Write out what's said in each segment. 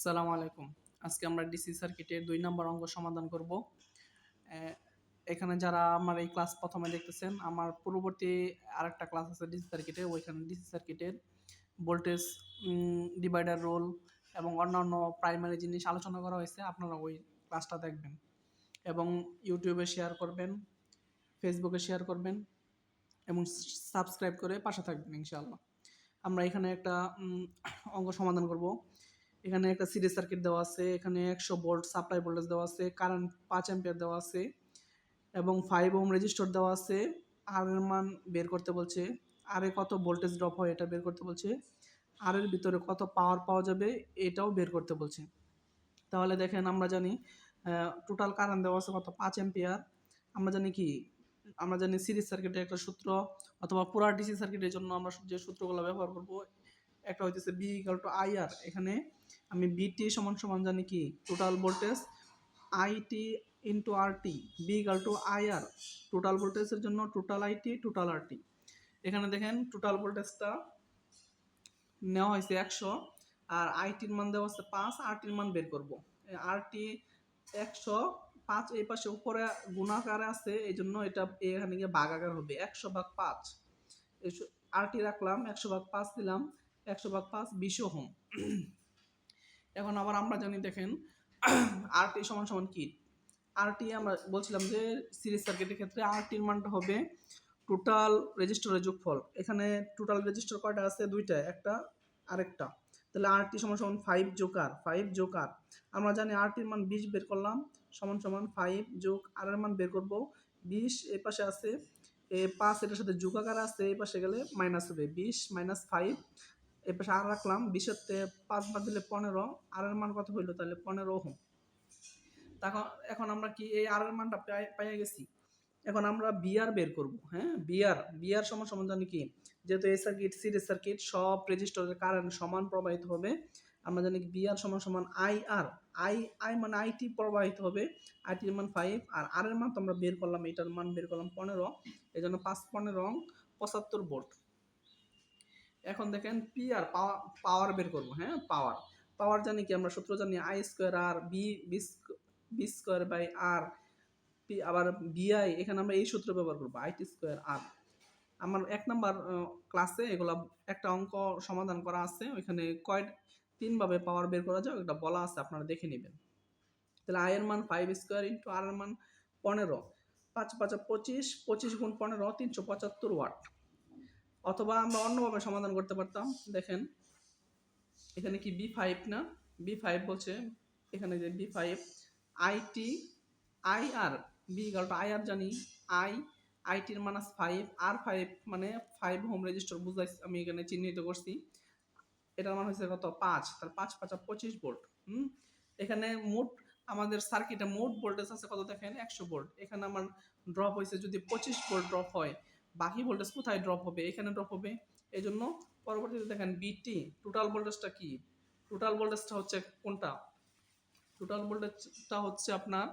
আসসালামু আলাইকুম। আজকে আমরা ডিসি সার্কিটের দুই নম্বর অঙ্ক সমাধান করব। এখানে যারা আমার এই ক্লাস প্রথমে দেখতেছেন, আমার পূর্ববর্তী আরেকটা ক্লাস আছে ডিসি সার্কিটের ওইখানে ডিসি সার্কিটের ভোল্টেজ ডিভাইডার রোল এবং অন্যান্য প্রাইমারি জিনিস আলোচনা করা হয়েছে, আপনারা ওই ক্লাসটা দেখবেন। এবং ইউটিউবে শেয়ার করবেন ফেসবুকে শেয়ার করবেন এবং সাবস্ক্রাইব করে পাশে থাকবেন, ইনশাআল্লাহ। আমরা এখানে একটা অঙ্ক সমাধান করব। এখানে একটা সিরিজ সার্কিট দেওয়া আছে, এখানে একশো ভোল্ট সাপ্লাই ভোল্টেজ দেওয়া আছে, কারেন্ট পাঁচ অ্যাম্পিয়ার দেওয়া আছে এবং ফাইভ ওম রেজিস্টার দেওয়া আছে। আর এর মান বের করতে বলছে আর এ কত ভোল্টেজ ড্রপ হয় এটা বের করতে বলছে আর এর ভিতরে কত পাওয়ার পাওয়া যাবে এটাও বের করতে বলছে। তাহলে দেখেন আমরা জানি টোটাল কারেন্ট দেওয়া আছে কত? পাঁচ অ্যাম্পিয়ার। আমরা জানি কি? আমরা জানি সিরিজ সার্কিটের একটা সূত্র অথবা পুরা ডিসি সার্কিটের জন্য আমরা যে সূত্রগুলো ব্যবহার করব একটা হইতেছে V equal to I R এখানে আমি বিটি সমান সমান জানি কি? Total voltage I T into R T V equal to I R total ভোল্টেজের জন্য total I T total R T এখানে দেখেন টোটাল ভোল্টেজটা নেওয়া হয়েছে একশো, আর আইটির মান দেওয়া হচ্ছে পাঁচ আরটির মান বের করব। আরটি একশো, পাঁচ এই পাশে উপরে গুণাকারে আছে এই জন্য এটা এখানে গিয়ে ভাগ আকার হবে, একশো ভাগ পাঁচ। আরটি রাখলাম, একশো ভাগ পাঁচ দিলাম একশো ভাগ পাঁচ বিশ ওহম এখন আবার আমরা জানি, দেখেন আরটি সমান সমান কি? আরটি আমরা বলছিলাম যে সিরিজ সার্কিটের ক্ষেত্রে আরটির মানটা হবে টোটাল রেজিস্টারের যোগফল। এখানে টোটাল রেজিস্টার কয়টা আছে? দুইটা, একটা, আরেকটা। তাহলে আরটি সমান সমান ফাইভ যোগ আর ফাইভ যোগ আর আমরা জানি আরটির মান বিশ বের করলাম, সমান সমান ফাইভ যোগ আর এর মান বের করব। বিশ এ পাশে আছে, এ পাঁচ এটার সাথে যোগ আকার আছে এই পাশে গেলে মাইনাস হবে। বিশ মাইনাস ফাইভ এ পাশে আর রাখলাম বিশের তে পাঁচ বাদ দিলে পনেরো, আর এর মান কত হইল তাহলে পনেরো ওহম। তখন এখন আমরা কি এই আর এর মানটা পাই- পাইয়া গেছি? এখন আমরা বিআর বের করব হ্যাঁ? বিআর বিআর সমান সমান জানি কি? যেহেতু এই সার্কিট সিরিজ সার্কিট সব রেজিস্টারের কারেন্ট সমান প্রবাহিত হবে। আমরা জানি বিআর সমান সমান আই আর আই আই মানে আইটি প্রবাহিত হবে আইটির মান ফাইভ আর আর এর মান তো আমরা বের করলাম, এটার মান বের করলাম পনেরো এই জন্য পাঁচ পনেরো পঁচাত্তর ভোল্ট এখন দেখেন পি আর পাওয়ার পাওয়ার বের করব হ্যাঁ? পাওয়ার পাওয়ার জানি কি? আমরা সূত্র জানি I square R V V square by R P আবার বিআই এখানে আমরা এই সূত্র ব্যবহার করব আইটি স্কোয়ার আর আমার এক নাম্বার ক্লাসে এগুলো একটা অঙ্ক সমাধান করা আছে, ওইখানে কয় তিনভাবে পাওয়ার বের করা যায় ওটা বলা আছে, আপনারা দেখে নেবেন। তাহলে আই এর মান ফাইভ স্কোয়ার ইন্টু আর এর মান পনেরো, পাঁচ পাঁচ পঁচিশ পঁচিশ গুণ পনেরো, তিনশো পঁচাত্তর ওয়াট অথবা আমরা অন্যভাবে সমাধান করতে পারতাম। দেখেন, এখানে কি বি ফাইভ না? বি ফাইভ বলছে, এখানে যে V five I T I R V গল্প আই আর জানি আই আইটির মানাস ফাইভ আর ফাইভ মানে ফাইভ হোম রেজিস্টার বুঝাই আমি এখানে চিহ্নিত করছি। এটার মান হচ্ছে কত? পাঁচ। তার পাঁচ পাঁচা পঁচিশ ভোল্ট হুম? এখানে মোট, আমাদের সার্কিটে মোট ভোল্টেজ আছে কত দেখেন? একশো ভোল্ট এখানে আমার ড্রপ হয়েছে যদি পঁচিশ ভোল্ট ড্রপ হয় বাকি ভোল্টেজ কোথায় ড্রপ হবে? এখানে ড্রপ হবে। এই জন্য পরবর্তীতে দেখেন বিটি টোটাল ভোল্টেজটা কি? টোটাল ভোল্টেজটা হচ্ছে কোনটা? টোটাল ভোল্টেজটা হচ্ছে আপনার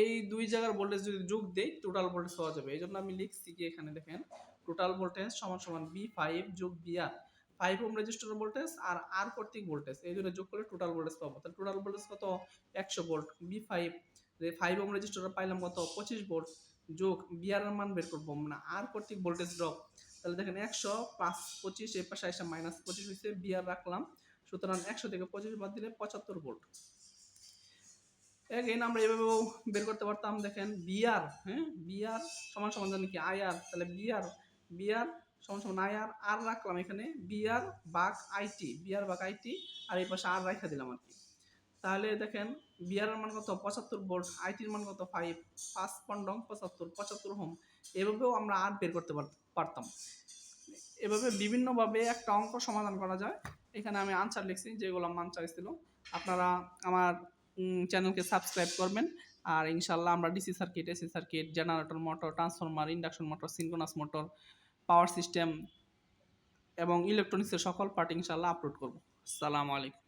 এই দুই জায়গার ভোল্টেজ যদি যোগ দেই টোটাল ভোল্টেজ পাওয়া যাবে। এই জন্য আমি লিখছি কি এখানে দেখেন টোটাল ভোল্টেজ সমান সমান বি ফাইভ যোগ V R five ohm resistor voltage R R কর্তৃক ভোল্টেজ এই জন্য যোগ করলে টোটাল ভোল্টেজ পাবো। তাহলে টোটাল ভোল্টেজ কত? একশো volt V five five ohm resistor পাইলাম কত? পঁচিশ ভোল্ট যোগ বি এর মান বের করব মানে আর কর্তৃক ভোল্টেজ ড্রপ তাহলে দেখেন একশো পাঁচ পঁচিশ, এর পাশে এসে মাইনাস পঁচিশ হয়েছে বি আর রাখলাম। সুতরাং একশো থেকে পঁচিশ বাদ দিলে পঁচাত্তর ভোল্ট এগেন আমরা এভাবেও বের করতে পারতাম, দেখেন বিআর হ্যাঁ? বিআর সমান সমান জানি কি? আইআর তাহলে বিআর বিআর সমান সমান আইআর আর রাখলাম এখানে বিআর বাক আইটি বিআর বাক আইটি আর এই পাশে আর রাখা দিলাম আর কি। তাহলে দেখেন বিআর এর মান কত? পঁচাত্তর ভোল্ট আইটির মান কত? ফাইভ পাঁচ পন্ডং পঁচাত্তর পঁচাত্তর হোম এভাবেও আমরা আর বের করতে পার- পারতাম। এভাবে বিভিন্নভাবে একটা অঙ্ক সমাধান করা যায়। এখানে আমি আনসার লিখছি যেগুলো মান চাইছিল। আপনারা আমার চ্যানেলকে সাবস্ক্রাইব করবেন। আর ইনশাল্লাহ আমরা DC circuit AC circuit generator motor transformer induction motor synchronous motor power system এবং ইলেকট্রনিক্সের সকল পার্ট ইনশাল্লাহ আপলোড করব। আসসালামু আলাইকুম।